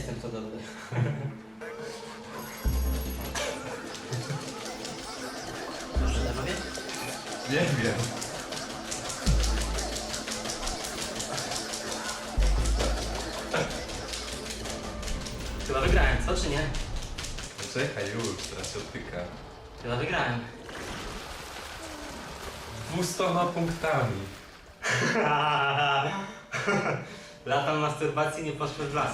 jestem w to dobry. Proszę, panowie? Nie wiem. Chyba wygrałem, co czy nie? Czekaj już, teraz się odtyka. Chyba wygrałem. Dwustoma punktami. Lata masturbacji nie poszły w las.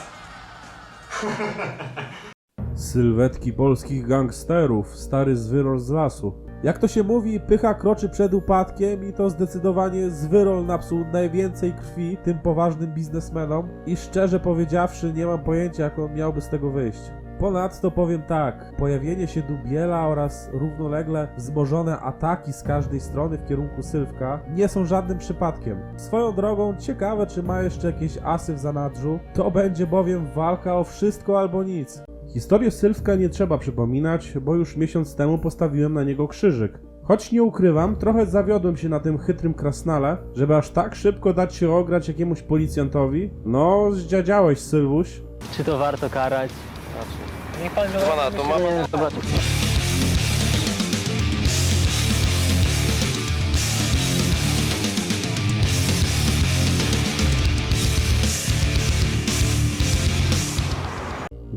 Sylwetki polskich gangsterów, stary zwyrol z lasu. Jak to się mówi, pycha kroczy przed upadkiem i to zdecydowanie zwyrol napsuł najwięcej krwi tym poważnym biznesmenom i szczerze powiedziawszy nie mam pojęcia jak on miałby z tego wyjść. Ponadto powiem tak, pojawienie się Dubiela oraz równolegle wzmożone ataki z każdej strony w kierunku Sylwka nie są żadnym przypadkiem. Swoją drogą ciekawe czy ma jeszcze jakieś asy w zanadrzu, to będzie bowiem walka o wszystko albo nic. Historię Sylwka nie trzeba przypominać, bo już miesiąc temu postawiłem na niego krzyżyk. Choć nie ukrywam, trochę zawiodłem się na tym chytrym krasnale, żeby aż tak szybko dać się ograć jakiemuś policjantowi. No, zdziadziałeś, Sylwuś. Czy to warto karać? Niech pan Pana, to ma.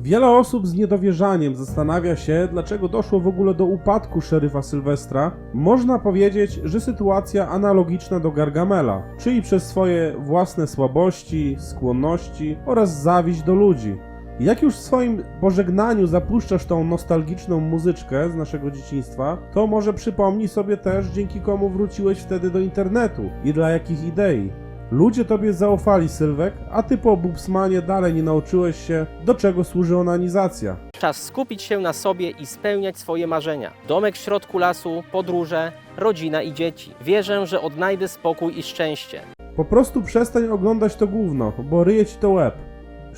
Wiele osób z niedowierzaniem zastanawia się, dlaczego doszło w ogóle do upadku szeryfa Sylwestra. Można powiedzieć, że sytuacja analogiczna do Gargamela, czyli przez swoje własne słabości, skłonności oraz zawiść do ludzi. Jak już w swoim pożegnaniu zapuszczasz tą nostalgiczną muzyczkę z naszego dzieciństwa, to może przypomnij sobie też, dzięki komu wróciłeś wtedy do internetu i dla jakich idei. Ludzie tobie zaufali, Sylwek, a ty po Bubsmanie dalej nie nauczyłeś się, do czego służy onanizacja. Czas skupić się na sobie i spełniać swoje marzenia. Domek w środku lasu, podróże, rodzina i dzieci. Wierzę, że odnajdę spokój i szczęście. Po prostu przestań oglądać to gówno, bo ryje ci to łeb.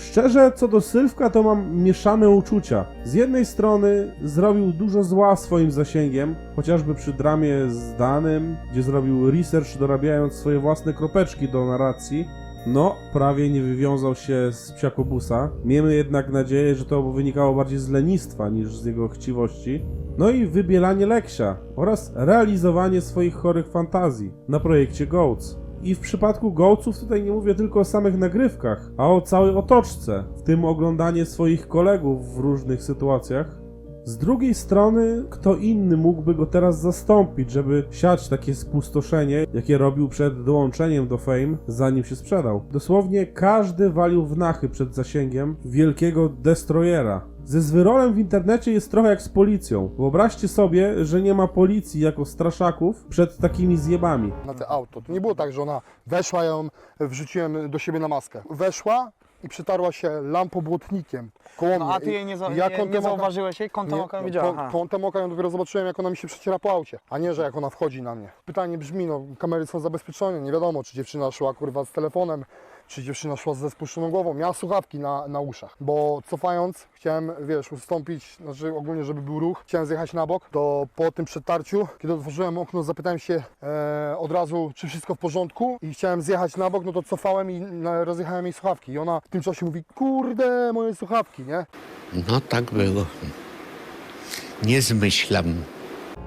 Szczerze, co do Sylwka, to mam mieszane uczucia. Z jednej strony zrobił dużo zła swoim zasięgiem, chociażby przy dramie z Danym, gdzie zrobił research dorabiając swoje własne kropeczki do narracji. No, prawie nie wywiązał się z psiakobusa. Miejmy jednak nadzieję, że to wynikało bardziej z lenistwa niż z jego chciwości. No i wybielanie Leksia oraz realizowanie swoich chorych fantazji na projekcie Goats. I w przypadku Gołców tutaj nie mówię tylko o samych nagrywkach, a o całej otoczce, w tym oglądanie swoich kolegów w różnych sytuacjach. Z drugiej strony, kto inny mógłby go teraz zastąpić, żeby siać takie spustoszenie, jakie robił przed dołączeniem do Fame, zanim się sprzedał. Dosłownie każdy walił w nachy przed zasięgiem wielkiego destroyera. Ze zwyrolem w internecie jest trochę jak z policją. Wyobraźcie sobie, że nie ma policji jako straszaków przed takimi zjebami. na te auto. To nie było tak, że ona weszła, ja ją wrzuciłem do siebie na maskę. Weszła i przytarła się lampobłotnikiem koło No, mnie. a ty jej nie, za, I ja nie, kątem nie oka- zauważyłeś jej? Kątem Nie, oka no, Aha. Kątem oka ją dopiero zobaczyłem, jak ona mi się przeciera po aucie, a nie, że jak ona wchodzi na mnie. Pytanie brzmi, no kamery są zabezpieczone, nie wiadomo, czy dziewczyna szła kurwa z telefonem, czy dziewczyna szła ze spuszczoną głową. Miała słuchawki na, na uszach, bo cofając chciałem, wiesz, ustąpić, znaczy ogólnie, żeby był ruch, chciałem zjechać na bok, to po tym przetarciu, kiedy otworzyłem okno, zapytałem się e, od razu, czy wszystko w porządku i chciałem zjechać na bok, no to cofałem i rozjechałem jej słuchawki i ona w tym czasie mówi, kurde, moje słuchawki, nie? No tak było. Nie zmyślam.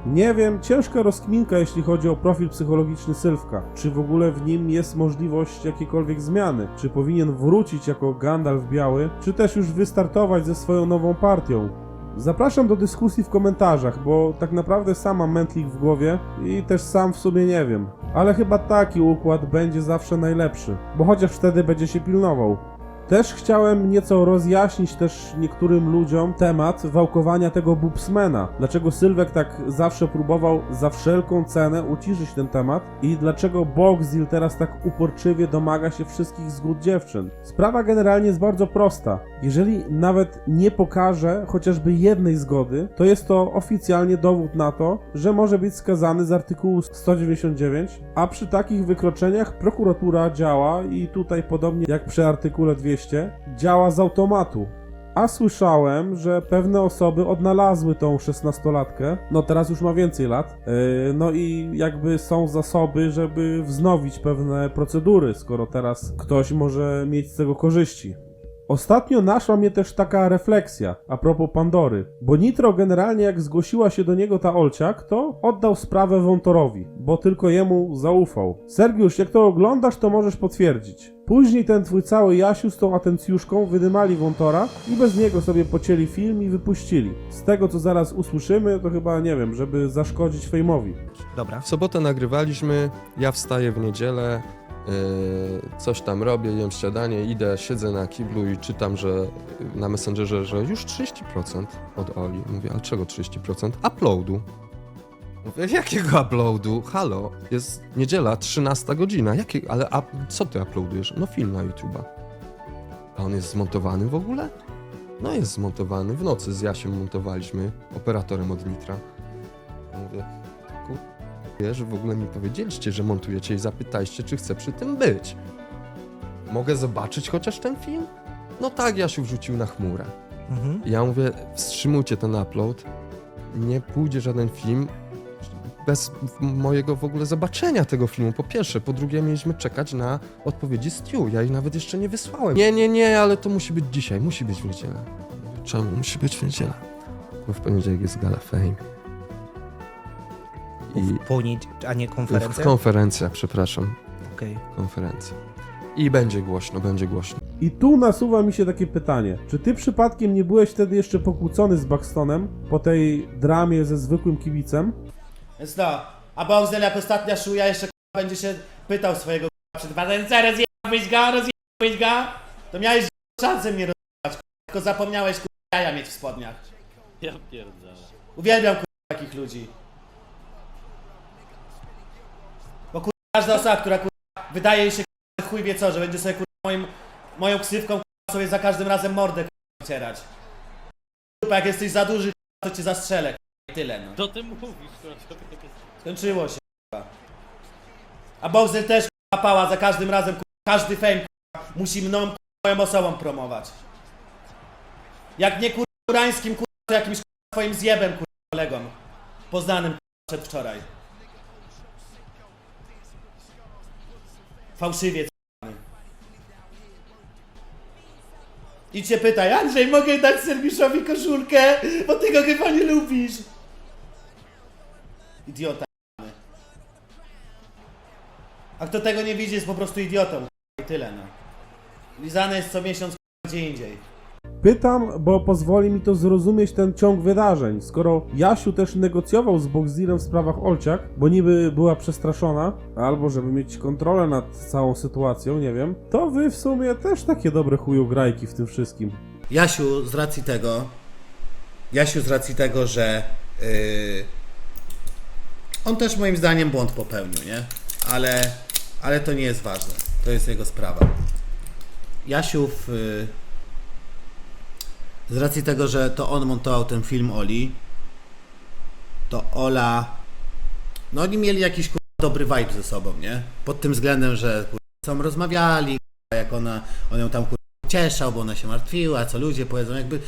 Nie wiem, ciężka rozkminka jeśli chodzi o profil psychologiczny Sylwka. Czy w ogóle w nim jest możliwość jakiejkolwiek zmiany? Czy powinien wrócić jako Gandalf biały? Czy też już wystartować ze swoją nową partią? Zapraszam do dyskusji w komentarzach, bo tak naprawdę sam mam mętlik w głowie i też sam w sumie nie wiem. Ale chyba taki układ będzie zawsze najlepszy, bo chociaż wtedy będzie się pilnował. Też chciałem nieco rozjaśnić też niektórym ludziom temat wałkowania tego Bubsmana. Dlaczego Sylwek tak zawsze próbował za wszelką cenę uciszyć ten temat i dlaczego Bogzil teraz tak uporczywie domaga się wszystkich zgód dziewczyn. Sprawa generalnie jest bardzo prosta. Jeżeli nawet nie pokaże chociażby jednej zgody, to jest to oficjalnie dowód na to, że może być skazany z artykułu 199, a przy takich wykroczeniach prokuratura działa i tutaj podobnie jak przy artykule 200 działa z automatu. A słyszałem, że pewne osoby odnalazły tą szesnastolatkę, no teraz już ma więcej lat, yy, no i jakby są zasoby, żeby wznowić pewne procedury, skoro teraz ktoś może mieć z tego korzyści. Ostatnio naszła mnie też taka refleksja a propos Pandory, bo Nitro generalnie jak zgłosiła się do niego ta Olciak, to oddał sprawę Wątorowi, bo tylko jemu zaufał. Sergiusz, jak to oglądasz, to możesz potwierdzić. Później ten twój cały Jasiu z tą atencjuszką wydymali Wątora i bez niego sobie pocięli film i wypuścili. Z tego co zaraz usłyszymy, to chyba nie wiem, żeby zaszkodzić fejmowi. Dobra. W sobotę nagrywaliśmy, ja wstaję w niedzielę, yy, coś tam robię, jem śniadanie, idę, siedzę na kiblu i czytam, że na Messengerze, że już 30% od Oli. Mówię, ale czego 30%? Uploadu. Mówię, jakiego uploadu? Halo, jest niedziela, 13 godzina. Jakie, ale up, co ty uploadujesz? No film na YouTube'a. A on jest zmontowany w ogóle? No jest zmontowany. W nocy z Jasiem montowaliśmy, operatorem od Nitra. Mówię, wie, że w ogóle mi powiedzieliście, że montujecie i zapytaliście, czy chcę przy tym być. Mogę zobaczyć chociaż ten film? No tak, Jasiu wrzucił na chmurę. Mhm. Ja mówię, wstrzymujcie ten upload, nie pójdzie żaden film bez mojego w ogóle zobaczenia tego filmu, po pierwsze. Po drugie, mieliśmy czekać na odpowiedzi Stu. Ja ich nawet jeszcze nie wysłałem. Nie, nie, nie, ale to musi być dzisiaj, musi być w niedzielę. Czemu musi być w niedzielę? Bo w poniedziałek jest Gala Fame. I W poniedziałek, a nie w konferencja? konferencja, przepraszam, Okej. konferencja. I będzie głośno, będzie głośno. I tu nasuwa mi się takie pytanie, czy ty przypadkiem nie byłeś wtedy jeszcze pokłócony z Buxtonem po tej dramie ze zwykłym kibicem? Więc no, a Bowser jak ostatnia szuja jeszcze k***a, będzie się pytał swojego k***a przed co rozjebałeś go, rozjebałeś go? To miałeś szansę mnie rozjebać, k***a, tylko zapomniałeś k***a jaja mieć w spodniach. Ja pierdolę. Uwielbiam k***a takich ludzi. Bo k***a każda osoba, która k***a wydaje się k***a chuj wie co, że będzie sobie k***a moim, moją ksywką k***a sobie za każdym razem mordę k***a wycierać. K***a, jak jesteś za duży k***a, to cię zastrzelę tyle no. To ty mówisz. Skończyło się. k***a. A Bowser też k***a, pała za każdym razem, k***a, każdy fame k***a, musi mną k***a, moją osobą promować. Jak nie kurańskim, k***a, to jakimś k***a, twoim zjebem k***a, kolegą. Poznanym k***a, przedwczoraj. Fałszywiec k***ny. I cię pytaj, Andrzej, mogę dać Serwiszowi koszulkę, bo ty go chyba nie lubisz. Idiota. A kto tego nie widzi, jest po prostu idiotą. I tyle, no. Lizane jest co miesiąc gdzie indziej. Pytam, bo pozwoli mi to zrozumieć ten ciąg wydarzeń. Skoro Jasiu też negocjował z Boxdilem w sprawach Olciak, bo niby była przestraszona, albo żeby mieć kontrolę nad całą sytuacją, nie wiem, to wy w sumie też takie dobre chujograjki w tym wszystkim. Jasiu z racji tego, Jasiu z racji tego, że yy, on też moim zdaniem błąd popełnił, nie? Ale, ale to nie jest ważne. To jest jego sprawa. Jasiu w, yy, z racji tego, że to on montował ten film Oli, to Ola, no oni mieli jakiś kurwa, dobry vibe ze sobą, nie? Pod tym względem, że kurwa, są rozmawiali, jak ona, on ją tam kurwa, cieszał, bo ona się martwiła, co ludzie powiedzą, jakby,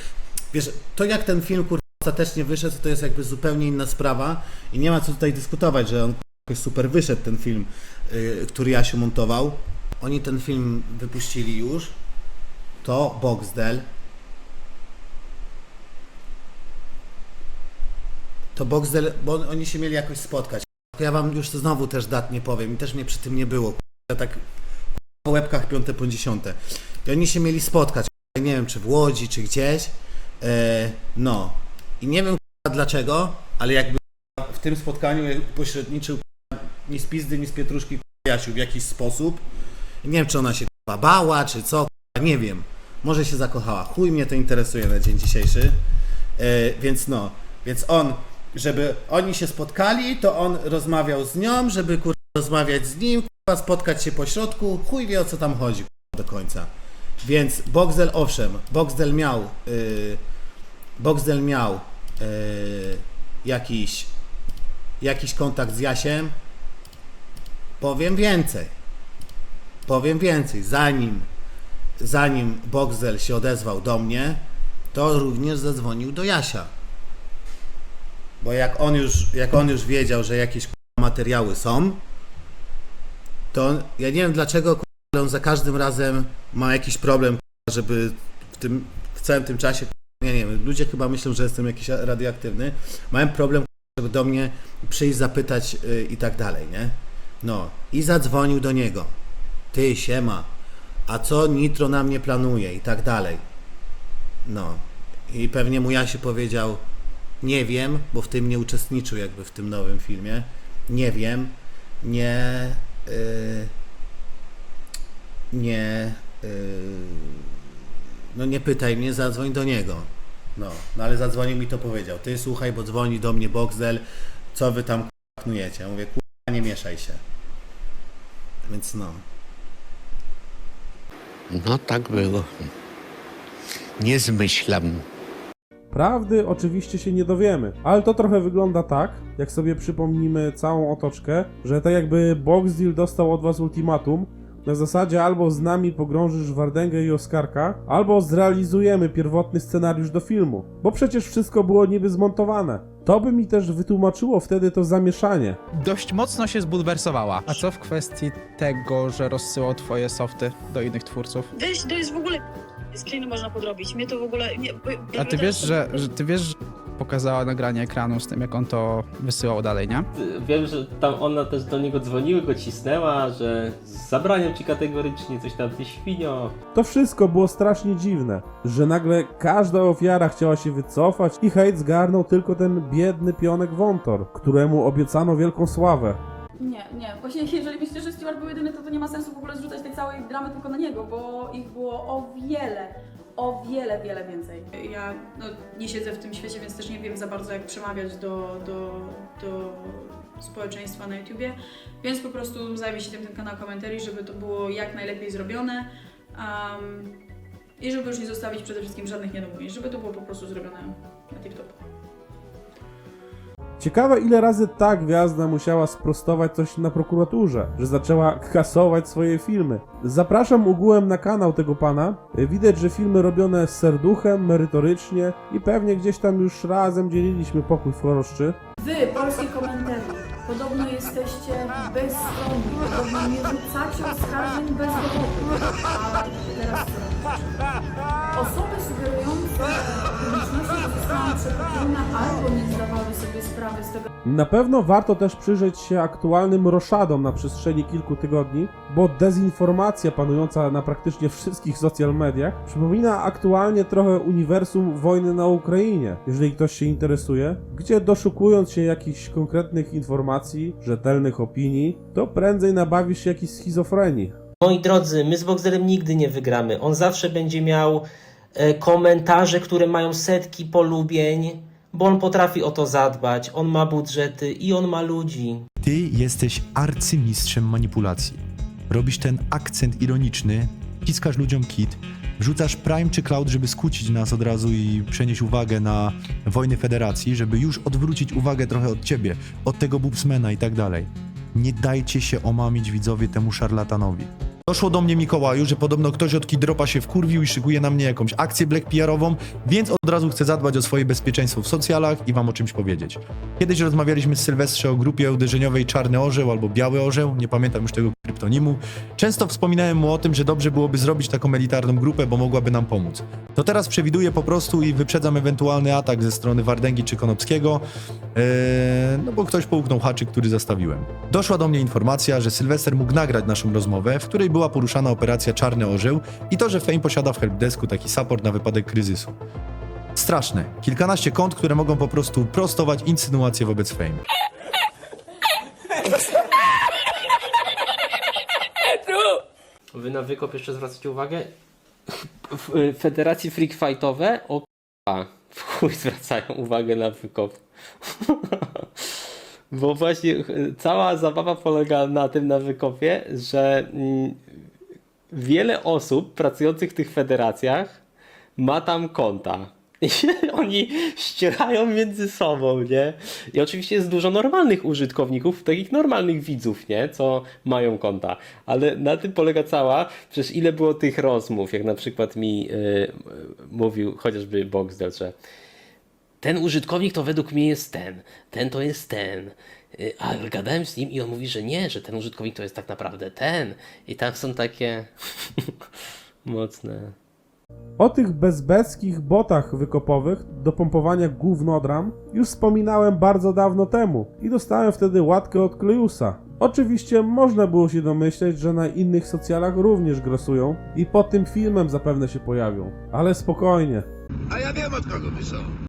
wiesz, to jak ten film kurwa ostatecznie wyszedł, to jest jakby zupełnie inna sprawa i nie ma co tutaj dyskutować, że on jakoś super wyszedł ten film, yy, który Jasiu montował. Oni ten film wypuścili już, to Boxdel, to Boxdel, bo on- oni się mieli jakoś spotkać. Ja wam już znowu też dat nie powiem i też mnie przy tym nie było. Ja tak po łebkach piąte po dziesiąte. I oni się mieli spotkać. Nie wiem, czy w Łodzi, czy gdzieś. E, no. I nie wiem dlaczego, ale jakby w tym spotkaniu pośredniczył ni z pizdy, ni z pietruszki Jasiu w jakiś sposób. Nie wiem, czy ona się bała, czy co. Nie wiem. Może się zakochała. Chuj mnie to interesuje na dzień dzisiejszy. E, więc no. Więc on, żeby oni się spotkali, to on rozmawiał z nią, żeby kur... rozmawiać z nim, kurwa, spotkać się po środku. Chuj wie o co tam chodzi kurwa, do końca. Więc Boxdel, owszem, Boxdel miał, yy, Boxdel miał yy, jakiś, jakiś kontakt z Jasiem. Powiem więcej. Powiem więcej. Zanim, zanim Boxdel się odezwał do mnie, to również zadzwonił do Jasia. Bo jak on już, jak on już wiedział, że jakieś materiały są, to ja nie wiem dlaczego on za każdym razem ma jakiś problem, żeby w tym, w całym tym czasie, nie, nie wiem, ludzie chyba myślą, że jestem jakiś radioaktywny, mają problem, żeby do mnie przyjść, zapytać y, i tak dalej, nie? No, i zadzwonił do niego. Ty, siema, a co Nitro na mnie planuje i tak dalej. No, i pewnie mu Jasi powiedział, nie wiem, bo w tym nie uczestniczył jakby w tym nowym filmie. Nie wiem, nie, y, nie, y, no nie pytaj mnie, zadzwoń do niego. No, no ale zadzwonił mi to powiedział. Ty słuchaj, bo dzwoni do mnie Boxdel, co wy tam knujecie? Ja mówię, kurwa, nie mieszaj się. Więc no. No tak było. Nie zmyślam. Prawdy oczywiście się nie dowiemy, ale to trochę wygląda tak, jak sobie przypomnimy całą otoczkę, że tak jakby Boxdeal dostał od was ultimatum, na zasadzie albo z nami pogrążysz Wardęgę i Oskarka, albo zrealizujemy pierwotny scenariusz do filmu, bo przecież wszystko było niby zmontowane. To by mi też wytłumaczyło wtedy to zamieszanie. dość mocno się zbulwersowała. A co w kwestii tego, że rozsyłał twoje softy do innych twórców? Weź, to jest w ogóle screeny można podrobić. Mnie to w ogóle nie. A ty wiesz, że, że ty wiesz, że pokazała nagranie ekranu z tym, jak on to wysyłał dalej, nie? Wiem, że tam ona też do niego dzwoniły, go cisnęła, że zabraniam ci kategorycznie, coś tam, ty świnio. To wszystko było strasznie dziwne, że nagle każda ofiara chciała się wycofać i hejt zgarnął tylko ten biedny pionek Wątor, któremu obiecano wielką sławę. Nie, nie. Właśnie jeżeli myślicie, że Stewart był jedyny, to to nie ma sensu w ogóle zrzucać tej całej dramy tylko na niego, bo ich było o wiele, o wiele, wiele więcej. Ja no, nie siedzę w tym świecie, więc też nie wiem za bardzo, jak przemawiać do, do, do społeczeństwa na YouTubie, więc po prostu zajmie się tym ten kanał komentarzy, żeby to było jak najlepiej zrobione. Um, i żeby już nie zostawić przede wszystkim żadnych niedomówień, żeby to było po prostu zrobione na tip-top. Ciekawe ile razy ta gwiazda musiała sprostować coś na prokuraturze, że zaczęła kasować swoje filmy. Zapraszam ogółem na kanał tego pana. Widać, że filmy robione z serduchem, merytorycznie i pewnie gdzieś tam już razem dzieliliśmy pokój w choroszczy. Wy, polskie komentarze, podobno jesteście bezstronni, podobno nie rzucacie oskarżeń bez dowodu. A teraz? Osoby sugerujące publiczności, albo nie zdawały sobie sprawy z tego, Na pewno warto też przyjrzeć się aktualnym roszadom na przestrzeni kilku tygodni, bo dezinformacja panująca na praktycznie wszystkich social mediach przypomina aktualnie trochę uniwersum wojny na Ukrainie, jeżeli ktoś się interesuje, gdzie doszukując się jakichś konkretnych informacji, rzetelnych opinii, to prędzej nabawisz się jakiejś schizofrenii. Moi drodzy, my z Boxerem nigdy nie wygramy. On zawsze będzie miał komentarze, które mają setki polubień, bo on potrafi o to zadbać. On ma budżety i on ma ludzi. Ty jesteś arcymistrzem manipulacji. Robisz ten akcent ironiczny, wciskasz ludziom kit, wrzucasz Prime czy Cloud, żeby skłócić nas od razu i przenieść uwagę na wojny federacji, żeby już odwrócić uwagę trochę od ciebie, od tego Bubsmana i tak dalej. Nie dajcie się omamić widzowie temu szarlatanowi. Doszło do mnie Mikołaju, że podobno ktoś od Kidropa się wkurwił i szykuje na mnie jakąś akcję black PR-ową, więc od razu chcę zadbać o swoje bezpieczeństwo w socjalach i wam o czymś powiedzieć. Kiedyś rozmawialiśmy z Sylwestrze o grupie uderzeniowej Czarny Orzeł albo Biały Orzeł, nie pamiętam już tego kryptonimu. Często wspominałem mu o tym, że dobrze byłoby zrobić taką elitarną grupę, bo mogłaby nam pomóc. To teraz przewiduję po prostu i wyprzedzam ewentualny atak ze strony Wardęgi czy Konopskiego, eee, no bo ktoś połknął haczyk, który zastawiłem. Doszła do mnie informacja, że Sylwester mógł nagrać naszą rozmowę, w której była poruszana operacja Czarny Orzeł i to, że Fame posiada w helpdesku taki support na wypadek kryzysu. Straszne. Kilkanaście kont, które mogą po prostu prostować insynuacje wobec Fame. Wy na wykop jeszcze zwracacie uwagę? Y, Federacji Freak Fightowe o k***a, w chuj zwracają uwagę na wykop. Bo właśnie y, cała zabawa polega na tym na wykopie, że mm, wiele osób pracujących w tych federacjach ma tam konta. I oni ścierają między sobą, nie? I oczywiście jest dużo normalnych użytkowników, takich normalnych widzów, nie? Co mają konta. Ale na tym polega cała, przecież ile było tych rozmów, jak na przykład mi y, mówił chociażby Boxdel, że ten użytkownik to według mnie jest ten, ten to jest ten. Y, Ale gadałem z nim i on mówi, że nie, że ten użytkownik to jest tak naprawdę ten. I tam są takie mocne O tych bezbeckich botach wykopowych do pompowania gównodram już wspominałem bardzo dawno temu i dostałem wtedy łatkę od Klejusa. Oczywiście można było się domyśleć, że na innych socjalach również grasują i pod tym filmem zapewne się pojawią. Ale spokojnie. A ja wiem od kogo wyszło. Japa!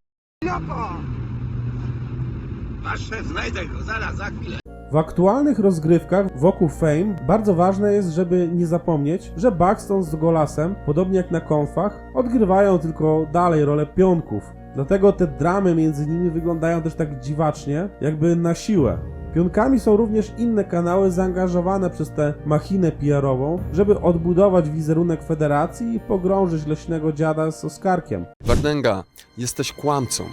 Zaraz, za chwilę. W aktualnych rozgrywkach wokół Fame bardzo ważne jest, żeby nie zapomnieć, że Buxton z Golasem, podobnie jak na konfach, odgrywają tylko dalej rolę pionków. Dlatego te dramy między nimi wyglądają też tak dziwacznie, jakby na siłę. Pionkami są również inne kanały zaangażowane przez tę machinę PR-ową, żeby odbudować wizerunek federacji i pogrążyć leśnego dziada z Oskarkiem. Wardęga, jesteś kłamcą.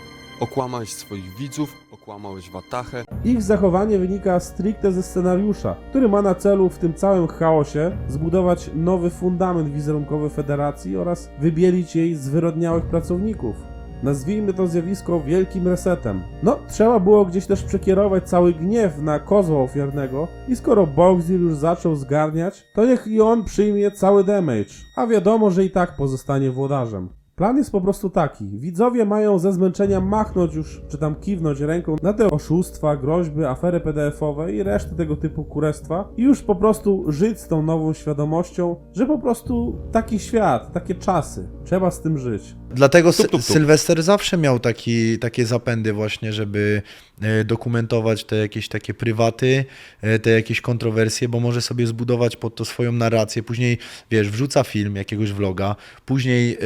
Okłamałeś swoich widzów, okłamałeś Watachę. Ich zachowanie wynika stricte ze scenariusza, który ma na celu w tym całym chaosie zbudować nowy fundament wizerunkowy federacji oraz wybielić jej zwyrodniałych pracowników. Nazwijmy to zjawisko wielkim resetem. No, trzeba było gdzieś też przekierować cały gniew na kozła ofiarnego i skoro Boxer już zaczął zgarniać, to niech i on przyjmie cały damage, a wiadomo, że i tak pozostanie włodarzem. Plan jest po prostu taki. Widzowie mają ze zmęczenia machnąć już, czy tam kiwnąć ręką na te oszustwa, groźby, afery PDF-owe i resztę tego typu kurestwa i już po prostu żyć z tą nową świadomością, że po prostu taki świat, takie czasy. Trzeba z tym żyć. Dlatego Tup, tup, tup. Sy- Sylwester zawsze miał taki, takie zapędy właśnie, żeby e, dokumentować te jakieś takie prywaty, e, te jakieś kontrowersje, bo może sobie zbudować pod to swoją narrację. Później, wiesz, wrzuca film, jakiegoś vloga, później e,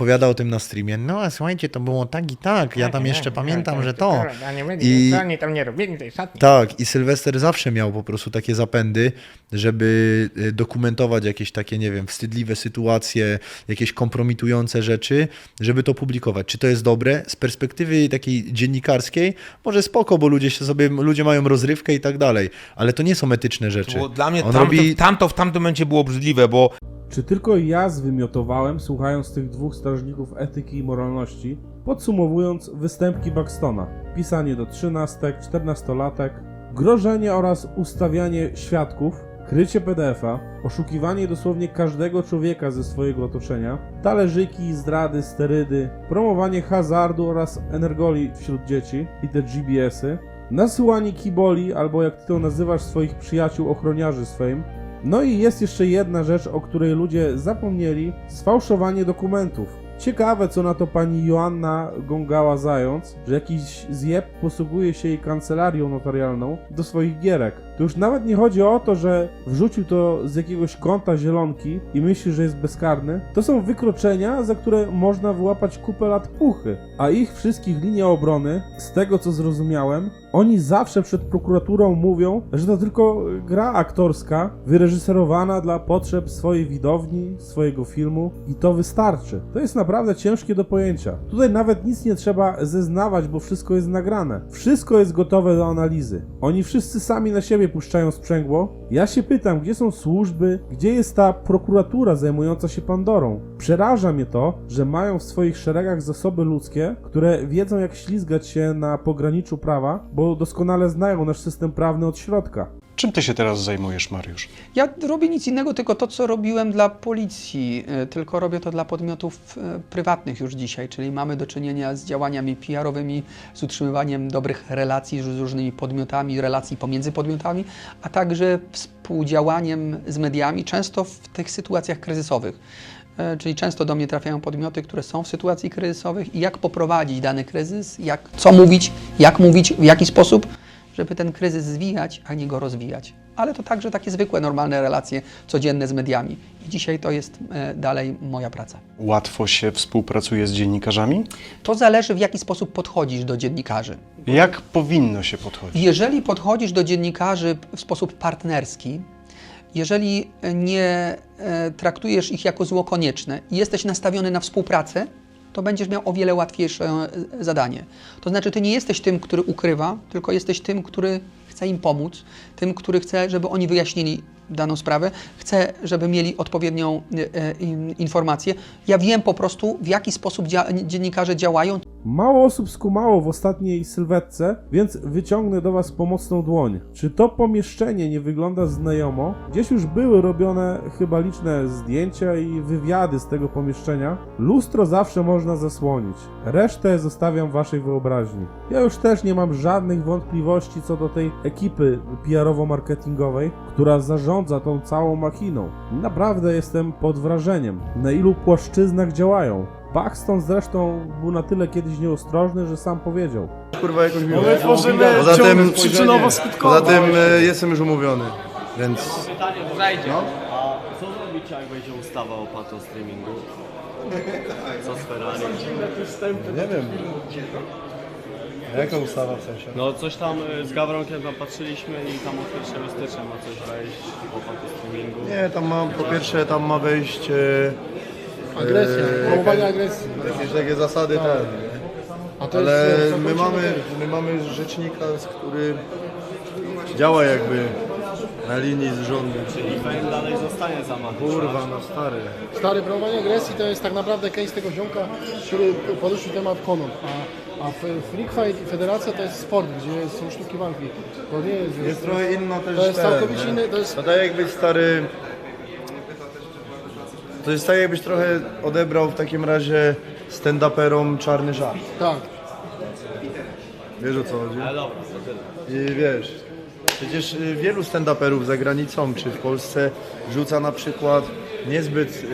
opowiada o tym na streamie. No, a słuchajcie, to było tak i tak, ja tam jeszcze pamiętam, że to. I- Oni tam nie robili tej szatni. Tak, i Sylwester zawsze miał po prostu takie zapędy, żeby y, dokumentować jakieś takie, nie wiem, wstydliwe sytuacje, jakieś kompromitujące rzeczy, żeby to publikować. Czy to jest dobre? Z perspektywy takiej dziennikarskiej, może spoko, bo ludzie się sobie, ludzie mają rozrywkę i tak dalej, ale to nie są etyczne rzeczy. Bo dla mnie On tamto, robi- tamto w tamtym momencie było obrzydliwe, bo Czy tylko ja zwymiotowałem, słuchając tych dwóch strażników etyki i moralności, podsumowując występki Buxtona? Pisanie do trzynastek, czternastolatek, grożenie oraz ustawianie świadków, krycie PDF-a, oszukiwanie dosłownie każdego człowieka ze swojego otoczenia, talerzyki, zdrady, sterydy, promowanie hazardu oraz energoli wśród dzieci i te GBS-y, nasyłanie kiboli albo jak ty to nazywasz swoich przyjaciół ochroniarzy Fame, no i jest jeszcze jedna rzecz, o której ludzie zapomnieli: sfałszowanie dokumentów. Ciekawe, co na to pani Joanna Gągała-Zając, że jakiś zjeb posługuje się jej kancelarią notarialną do swoich gierek. To już nawet nie chodzi o to, że wrzucił to z jakiegoś konta zielonki i myśli, że jest bezkarny. To są wykroczenia, za które można wyłapać kupę lat puchy. A ich wszystkich linia obrony, z tego co zrozumiałem, oni zawsze przed prokuraturą mówią, że to tylko gra aktorska, wyreżyserowana dla potrzeb swojej widowni, swojego filmu i to wystarczy. To jest naprawdę ciężkie do pojęcia. Tutaj nawet nic nie trzeba zeznawać, bo wszystko jest nagrane. Wszystko jest gotowe do analizy. Oni wszyscy sami na siebie puszczają sprzęgło. Ja się pytam, gdzie są służby, gdzie jest ta prokuratura zajmująca się Pandorą. Przeraża mnie to, że mają w swoich szeregach zasoby ludzkie, które wiedzą jak ślizgać się na pograniczu prawa, bo doskonale znają nasz system prawny od środka. Czym ty się teraz zajmujesz, Mariusz? Ja robię nic innego, tylko to, co robiłem dla policji, e, tylko robię to dla podmiotów e, prywatnych już dzisiaj, czyli mamy do czynienia z działaniami PR-owymi, z utrzymywaniem dobrych relacji z różnymi podmiotami, relacji pomiędzy podmiotami, a także współdziałaniem z mediami, często w tych sytuacjach kryzysowych. E, Czyli często do mnie trafiają podmioty, które są w sytuacji kryzysowych i jak poprowadzić dany kryzys, jak, co mówić, jak mówić, w jaki sposób, żeby ten kryzys zwijać, a nie go rozwijać. Ale to także takie zwykłe, normalne relacje codzienne z mediami. I dzisiaj to jest e, dalej moja praca. Łatwo się współpracuje z dziennikarzami? To zależy, w jaki sposób podchodzisz do dziennikarzy. Jak powinno się podchodzić? Jeżeli podchodzisz do dziennikarzy w sposób partnerski, jeżeli nie e, traktujesz ich jako zło konieczne i jesteś nastawiony na współpracę, to będziesz miał o wiele łatwiejsze e, zadanie. To znaczy, ty nie jesteś tym, który ukrywa, tylko jesteś tym, który chce im pomóc, tym, który chce, żeby oni wyjaśnili daną sprawę, chce, żeby mieli odpowiednią e, e, in- informację. Ja wiem po prostu, w jaki sposób dziennikarze działają. Mało osób skumało w ostatniej sylwetce, więc wyciągnę do Was pomocną dłoń. Czy to pomieszczenie nie wygląda znajomo? Gdzieś już były robione chyba liczne zdjęcia i wywiady z tego pomieszczenia. Lustro zawsze można zasłonić. Resztę zostawiam Waszej wyobraźni. Ja już też nie mam żadnych wątpliwości co do tej ekipy PR-owo-marketingowej, która zarządza tą całą machiną. Naprawdę jestem pod wrażeniem, na ilu płaszczyznach działają. Paxton zresztą był na tyle kiedyś nieostrożny, że sam powiedział. Kurwa jakoś miło. my tworzymy Poza tym, ciąg przyczynowo-skutkowy. poza tym e, jestem już umówiony, więc... No. Co zrobicie, jak będzie ustawa o pato streamingu? Co z Ferrari? Nie wiem. Jaka ustawa w sensie? No coś tam y, z Gawronkiem tam patrzyliśmy i tam od 1 stycznia ma coś wejść o pato streamingu. Nie, tam ma, po pierwsze tam ma wejść... E, Agresja, promowanie agresji. Jakieś takie zasady Tak. ten, A to Ale jest, e, my mamy, my mamy rzecznika, z który działa jakby na linii z rządem. Czyli Fame dalej zostanie zamachany. Kurwa, no stary. Stary, promowanie agresji to jest tak naprawdę case tego ziomka, który poruszył temat konon. A, a Freak Fight i Federacja to jest sport, gdzie są sztuki walki. To nie jest... Jest trochę inna też To jest ten, całkowicie nie? inny, to jest... To tak jakbyś stary... To jest tak jakbyś trochę odebrał w takim razie stand-uperom czarny żart. Tak. Wiesz o co chodzi? I wiesz, przecież y, wielu stand-uperów za granicą czy w Polsce rzuca na przykład niezbyt, yy,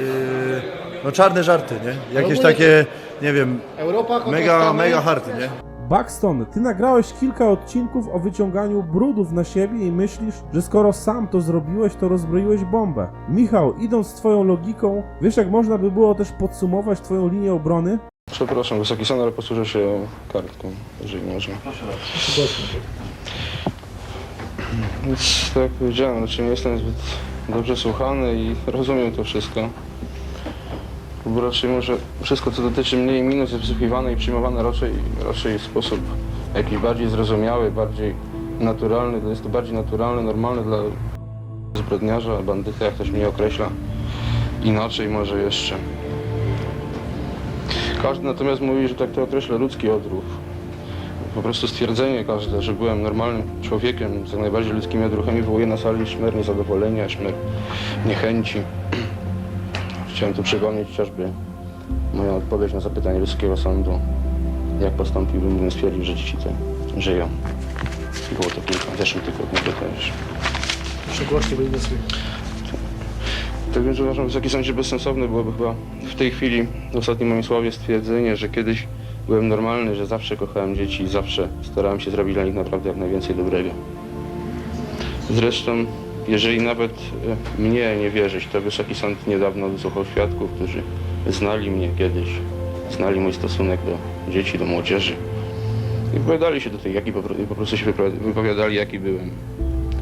no czarne żarty, nie? Jakieś takie, nie wiem, Europa mega, mega hardy, nie? Buxton, ty nagrałeś kilka odcinków o wyciąganiu brudów na siebie i myślisz, że skoro sam to zrobiłeś, to rozbroiłeś bombę. Michał, idąc z twoją logiką, wiesz jak można by było też podsumować twoją linię obrony? Przepraszam, Wysoki Sąd, ale posłużę się kartką, jeżeli można. Więc tak jak powiedziałem, znaczy nie jestem zbyt dobrze słuchany i rozumiem to wszystko. Bo raczej może wszystko, co dotyczy mnie i minus jest wysłuchiwane i przyjmowane raczej, raczej w sposób jakiś bardziej zrozumiały, bardziej naturalny. To jest to bardziej naturalne, normalne dla zbrodniarza, bandyta, jak ktoś mnie określa. Inaczej może jeszcze. Każdy natomiast mówi, że tak to określa ludzki odruch. Po prostu stwierdzenie każde, że byłem normalnym człowiekiem z najbardziej ludzkimi odruchami wywołuje na sali szmer niezadowolenia, szmer niechęci. Chciałem tu przypomnieć chociażby moją odpowiedź na zapytanie Wysokiego Sądu, jak postąpiłbym, gdybym stwierdził, że dzieci te żyją. Było to kilka, w zeszłym tygodniu to też. Przygłośnie byli Tak więc uważam, Wysoki Sądzie bezsensowne byłoby chyba w tej chwili, w ostatnim moim słowie, stwierdzenie, że kiedyś byłem normalny, że zawsze kochałem dzieci i zawsze starałem się zrobić dla nich naprawdę jak najwięcej dobrego. Zresztą, jeżeli nawet e, mnie nie wierzyć, to Wysoki Sąd niedawno wysłuchał świadków, którzy znali mnie kiedyś, znali mój stosunek do dzieci, do młodzieży i wypowiadali się do tej, jaki po, pro- po prostu się wypowiada- wypowiadali, jaki byłem.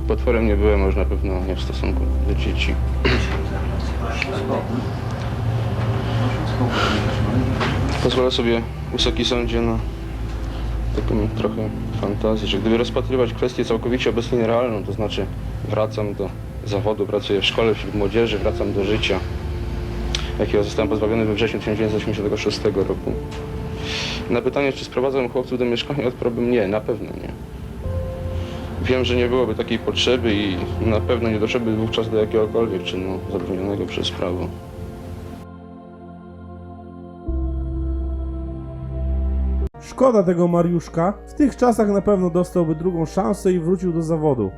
Potworem nie byłem, już na pewno nie w stosunku do dzieci. Pozwolę sobie, Wysoki Sądzie, na taką trochę fantazję, że gdyby rozpatrywać kwestię całkowicie obecnie nierealną, to znaczy wracam do zawodu, pracuję w szkole wśród młodzieży, wracam do życia, jakiego zostałem pozbawiony we wrześniu 1986 roku. Na pytanie, czy sprowadzam chłopców do mieszkania, odpowiedziałbym nie, na pewno nie. Wiem, że nie byłoby takiej potrzeby i na pewno nie doszedłby wówczas do jakiegokolwiek czynu zabronionego przez prawo. Szkoda tego Mariuszka, w tych czasach na pewno dostałby drugą szansę i wrócił do zawodu.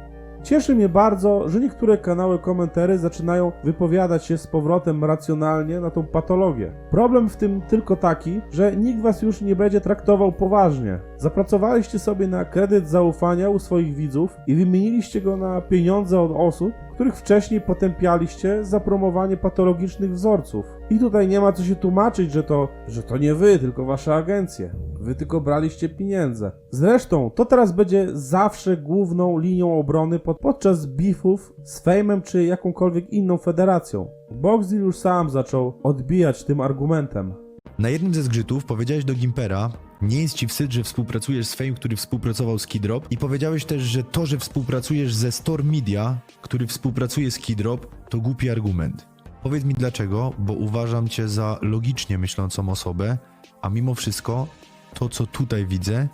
Cieszy mnie bardzo, że niektóre kanały komentary zaczynają wypowiadać się z powrotem racjonalnie na tą patologię. Problem w tym tylko taki, że nikt was już nie będzie traktował poważnie. Zapracowaliście sobie na kredyt zaufania u swoich widzów i wymieniliście go na pieniądze od osób, których wcześniej potępialiście za promowanie patologicznych wzorców. I tutaj nie ma co się tłumaczyć, że to, że to nie wy, tylko wasze agencje. Wy tylko braliście pieniądze. Zresztą, to teraz będzie zawsze główną linią obrony pod, podczas bifów z Fejmem czy jakąkolwiek inną federacją. Boxdel już sam zaczął odbijać tym argumentem. Na jednym ze zgrzytów powiedziałeś do Gimpera, nie jest ci wstyd, że współpracujesz z Fame, który współpracował z Kidrop i powiedziałeś też, że to, że współpracujesz ze Storm Media, który współpracuje z Kidrop, to głupi argument. Powiedz mi dlaczego, bo uważam cię za logicznie myślącą osobę, a mimo wszystko to, co tutaj widzę,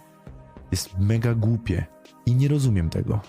jest mega głupie i nie rozumiem tego.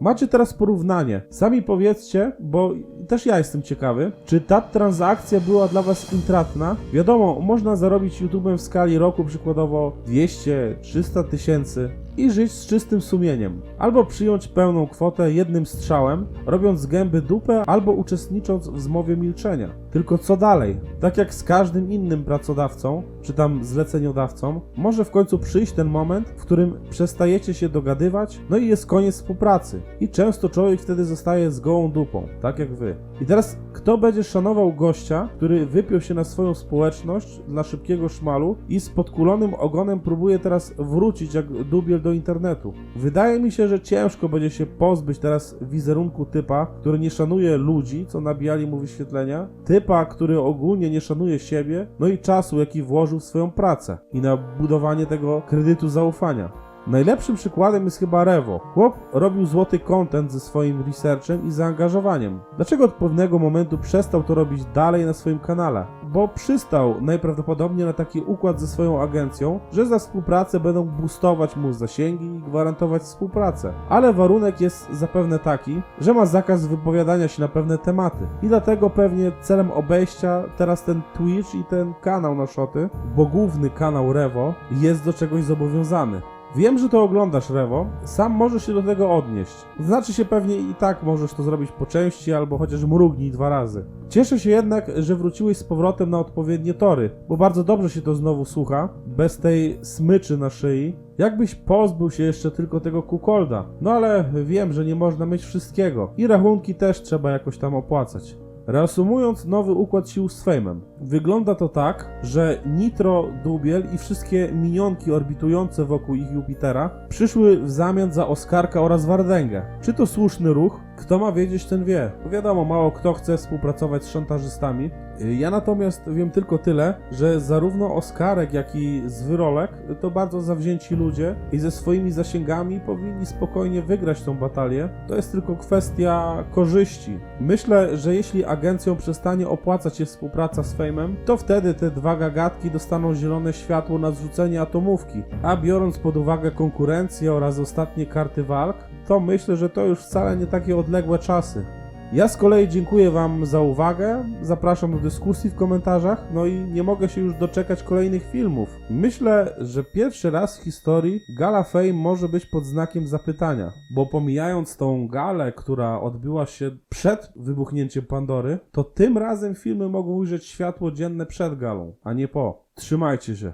Macie teraz porównanie. Sami powiedzcie, bo też ja jestem ciekawy, czy ta transakcja była dla Was intratna? Wiadomo, można zarobić YouTube'em w skali roku przykładowo 200-300 tysięcy i żyć z czystym sumieniem. Albo przyjąć pełną kwotę jednym strzałem, robiąc z gęby dupę, albo uczestnicząc w zmowie milczenia. Tylko co dalej? Tak jak z każdym innym pracodawcą, czy tam zleceniodawcą, może w końcu przyjść ten moment, w którym przestajecie się dogadywać, no i jest koniec współpracy. I często człowiek wtedy zostaje z gołą dupą, tak jak wy. I teraz, kto będzie szanował gościa, który wypiął się na swoją społeczność dla szybkiego szmalu i z podkulonym ogonem próbuje teraz wrócić jak dubiel do internetu? Wydaje mi się, że ciężko będzie się pozbyć teraz wizerunku typa, który nie szanuje ludzi, co nabijali mu wyświetlenia, typa, który ogólnie nie szanuje siebie, no i czasu, jaki włożył w swoją pracę i na budowanie tego kredytu zaufania. Najlepszym przykładem jest chyba Rewo. Chłop robił złoty content ze swoim researchem i zaangażowaniem. Dlaczego od pewnego momentu przestał to robić dalej na swoim kanale? Bo przystał najprawdopodobniej na taki układ ze swoją agencją, że za współpracę będą boostować mu zasięgi i gwarantować współpracę. Ale warunek jest zapewne taki, że ma zakaz wypowiadania się na pewne tematy. I dlatego pewnie celem obejścia teraz ten Twitch i ten kanał na szoty, bo główny kanał Rewo jest do czegoś zobowiązany. Wiem, że to oglądasz, Rewo. Sam możesz się do tego odnieść. Znaczy się pewnie i tak możesz to zrobić po części, albo chociaż mrugnij dwa razy. Cieszę się jednak, że wróciłeś z powrotem na odpowiednie tory, bo bardzo dobrze się to znowu słucha, bez tej smyczy na szyi. Jakbyś pozbył się jeszcze tylko tego kukolda. No ale wiem, że nie można mieć wszystkiego. I rachunki też trzeba jakoś tam opłacać. Reasumując nowy układ sił z Fejmem. Wygląda to tak, że Nitro, Dubiel i wszystkie minionki orbitujące wokół ich Jupitera przyszły w zamian za Oskarka oraz Wardęgę. Czy to słuszny ruch? Kto ma wiedzieć, ten wie. Wiadomo, mało kto chce współpracować z szantażystami. Ja natomiast wiem tylko tyle, że zarówno Oskarek, jak i Zwyrolek to bardzo zawzięci ludzie i ze swoimi zasięgami powinni spokojnie wygrać tą batalię. To jest tylko kwestia korzyści. Myślę, że jeśli agencją przestanie opłacać się współpraca z Fejmem, to wtedy te dwa gagatki dostaną zielone światło na zrzucenie atomówki. A biorąc pod uwagę konkurencję oraz ostatnie karty walk, to myślę, że to już wcale nie takie odległe czasy. Ja z kolei dziękuję Wam za uwagę, zapraszam do dyskusji w komentarzach, no i nie mogę się już doczekać kolejnych filmów. Myślę, że pierwszy raz w historii Gala Fame może być pod znakiem zapytania, bo pomijając tą galę, która odbyła się przed wybuchnięciem Pandory, to tym razem filmy mogą ujrzeć światło dzienne przed galą, a nie po. Trzymajcie się.